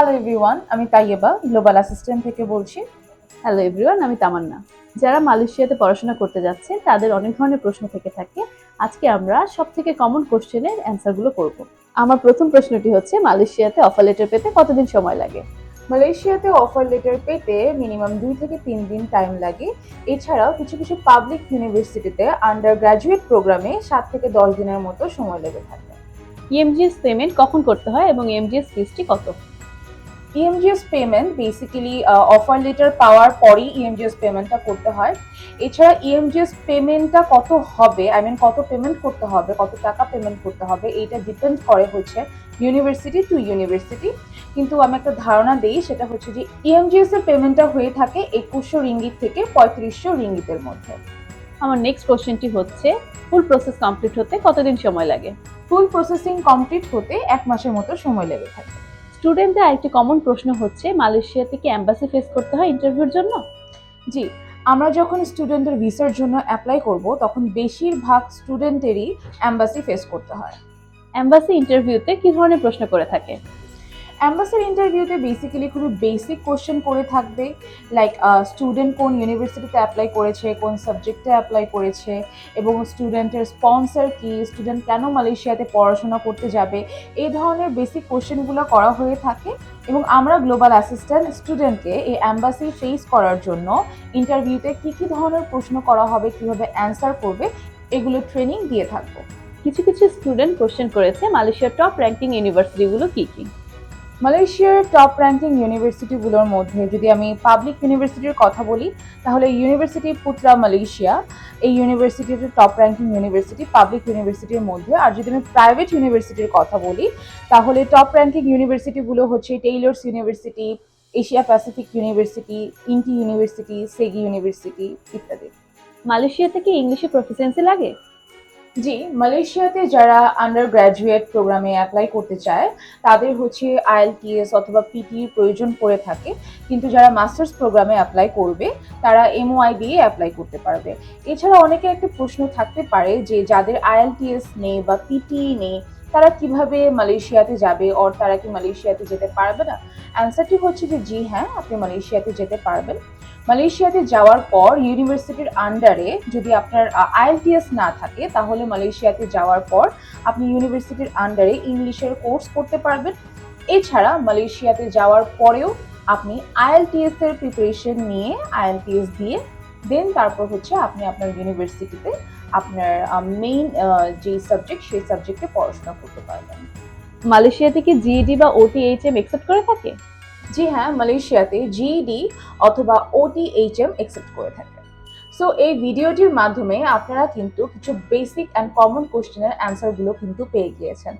Hello everyone আমি Taiyeba global assistant থেকে বলছি। হ্যালো এভরিওয়ান আমি তামান্না। যারা মালয়েশিয়াতে পড়াশোনা করতে যাচ্ছে তাদের অনেক ধরনের প্রশ্ন থেকে থাকে। আজকে আমরা সব থেকে কমন কোশ্চেনের অ্যান্সারগুলো করব। আমার প্রথম প্রশ্নটি হচ্ছে মালয়েশিয়াতে অফার লেটার পেতে কতদিন সময় লাগে? মালয়েশিয়াতে অফার লেটার পেতে মিনিমাম দুই থেকে তিন দিন টাইম লাগে। এছাড়াও কিছু কিছু পাবলিক ইউনিভার্সিটিতে আন্ডার গ্র্যাজুয়েট প্রোগ্রামে সাত থেকে দশ দিনের মতো সময় লেগে থাকে। ইএমজিএস পেমেন্ট কখন করতে হয় এবং ইএমজিএস ফিসটি কত? EMGS payment basically offer letter পাওয়ার পরেই ইএমজিএস পেমেন্টটা করতে হয়। এছাড়া ইএমজিএস পেমেন্টটা কত হবে আই মিন কত পেমেন্ট করতে হবে কত টাকা পেমেন্ট করতে হবে এইটা ডিপেন্ড করে হচ্ছে ইউনিভার্সিটি টু ইউনিভার্সিটি কিন্তু আমি একটা ধারণা দিই সেটা হচ্ছে যে ইএমজিএস এর পেমেন্টটা হয়ে থাকে একুশশো রিঙ্গিত থেকে পঁয়ত্রিশশো রিঙ্গিতের মধ্যে। আমার নেক্সট কোশ্চেনটি হচ্ছে ফুল প্রসেস কমপ্লিট হতে কতদিন সময় লাগে? ফুল প্রসেসিং কমপ্লিট হতে এক মাসের মতো সময় লেগে থাকে। স্টুডেন্টদের আরেকটি কমন প্রশ্ন হচ্ছে মালয়েশিয়াতে কি অ্যাম্বাসি ফেস করতে হয় ইন্টারভিউর জন্য? জি আমরা যখন স্টুডেন্টের ভিসার জন্য অ্যাপ্লাই করব তখন বেশিরভাগ স্টুডেন্টেরই অ্যাম্বাসি ফেস করতে হয়। অ্যাম্বাসি ইন্টারভিউতে কি ধরনের প্রশ্ন করে থাকে? অ্যাম্বাসির ইন্টারভিউতে বেসিক্যালি খুবই বেসিক কোশ্চেন করে থাকবে। লাইক স্টুডেন্ট কোন ইউনিভার্সিটিতে অ্যাপ্লাই করেছে, কোন সাবজেক্টে অ্যাপ্লাই করেছে, এবং স্টুডেন্টের স্পন্সর কি স্টুডেন্ট কেন মালয়েশিয়াতে পড়াশোনা করতে যাবে, এই ধরনের বেসিক কোশ্চেনগুলো করা হয়ে থাকে। এবং আমরা গ্লোবাল অ্যাসিস্ট্যান্ট স্টুডেন্টকে এই অ্যাম্বাসি ফেস করার জন্য ইন্টারভিউতে কী কী ধরনের প্রশ্ন করা হবে, কীভাবে অ্যান্সার করবে, এগুলো ট্রেনিং দিয়ে থাকব। কিছু কিছু স্টুডেন্ট কোশ্চেন করেছে মালয়েশিয়ার টপ র্যাঙ্কিং ইউনিভার্সিটিগুলো কী কি? মালয়েশিয়ার টপ র্যাঙ্কিং ইউনিভার্সিটিগুলোর মধ্যে যদি আমি পাবলিক ইউনিভার্সিটির কথা বলি, তাহলে ইউনিভার্সিটি পুত্রা মালয়েশিয়া এই ইউনিভার্সিটির টপ র্যাঙ্কিং ইউনিভার্সিটি পাবলিক ইউনিভার্সিটির মধ্যে। আর যদি আমি প্রাইভেট ইউনিভার্সিটির কথা বলি, তাহলে টপ র্যাঙ্কিং ইউনিভার্সিটিগুলো হচ্ছে Taylor's University Asia Pacific University INTI University SEGi University ইত্যাদি। মালয়েশিয়াতে কি ইংলিশে প্রফিসিয়েন্সি লাগে? জি, মালয়েশিয়াতে যারা আন্ডার গ্র্যাজুয়েট প্রোগ্রামে অ্যাপ্লাই করতে চায়, তাদের হচ্ছে আইএলটিএস অথবা পিটির প্রয়োজন পড়ে থাকে। কিন্তু যারা মাস্টার্স প্রোগ্রামে অ্যাপ্লাই করবে, তারা এমওআই দিয়ে অ্যাপ্লাই করতে পারবে। এছাড়া অনেকে একটা প্রশ্ন থাকতে পারে যে, যাদের আইএলটিএস নেই বা পিটি নেই, তারা কীভাবে মালয়েশিয়াতে যাবে? অর তারা কি মালয়েশিয়াতে যেতে পারবে না? অ্যান্সারটি হচ্ছে যে, জি হ্যাঁ আপনি মালয়েশিয়াতে যেতে পারবেন। মালয়েশিয়াতে যাওয়ার পর ইউনিভার্সিটির আন্ডারে যদি আপনার আইএলটিএস না থাকে, তাহলে মালয়েশিয়াতে যাওয়ার পর আপনি ইউনিভার্সিটির আন্ডারে ইংলিশের কোর্স করতে পারবেন। এছাড়া মালয়েশিয়াতে যাওয়ার পরেও আপনি আইএলটিএস এর প্রিপারেশন নিয়ে আইএলটিএস দিয়ে দেন তারপর হচ্ছে আপনি আপনার ইউনিভার্সিটিতে আপনার মেইন যে সাবজেক্ট সেই সাবজেক্টে পড়াশোনা করতে পারবেন। মালয়েশিয়াতে কি জিইডি বা ওটিএইচএম একসেপ্ট করে থাকে? জি হ্যাঁ মালয়েশিয়াতে জিইডি অথবা ওটিএইচএম একসেপ্ট করে থাকে। সো এই ভিডিওটির মাধ্যমে আপনারা কিন্তু কিছু বেসিক অ্যান্ড কমন কোশ্চেনের অ্যান্সারগুলো কিন্তু পেয়ে গিয়েছেন।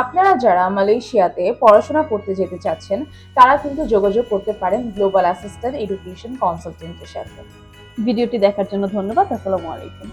আপনারা যারা মালয়েশিয়াতে পড়াশোনা করতে যেতে চাচ্ছেন, তারা কিন্তু যোগাযোগ করতে পারেন গ্লোবাল অ্যাসিস্ট্যান্ট এডুকেশন কনসালটেন্টের সাথে। ভিডিওটি দেখার জন্য ধন্যবাদ, আসসালামু আলাইকুম।